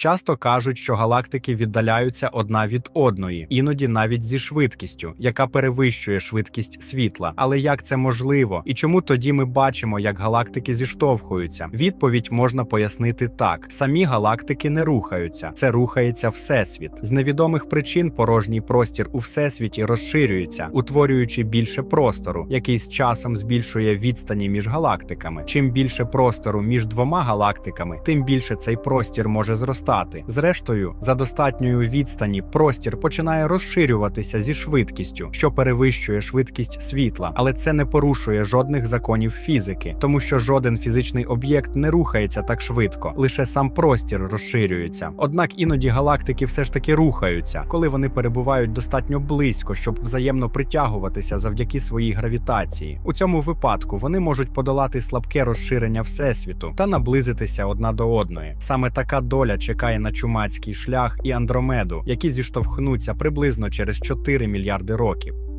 Часто кажуть, що галактики віддаляються одна від одної, іноді навіть зі швидкістю, яка перевищує швидкість світла. Але як це можливо? І чому тоді ми бачимо, як галактики зіштовхуються? Відповідь можна пояснити так: самі галактики не рухаються, це рухається всесвіт. З невідомих причин порожній простір у всесвіті розширюється, утворюючи більше простору, який з часом збільшує відстані між галактиками. Чим більше простору між двома галактиками, тим більше цей простір може зростати. Зрештою, за достатньою відстані простір починає розширюватися зі швидкістю, що перевищує швидкість світла, але це не порушує жодних законів фізики, тому що жоден фізичний об'єкт не рухається так швидко, лише сам простір розширюється. Однак іноді галактики все ж таки рухаються, коли вони перебувають достатньо близько, щоб взаємно притягуватися завдяки своїй гравітації. У цьому випадку вони можуть подолати слабке розширення всесвіту та наблизитися одна до одної. Саме така доля чекає на чумацький шлях і Андромеду, які зіштовхнуться приблизно через 4 мільярди років.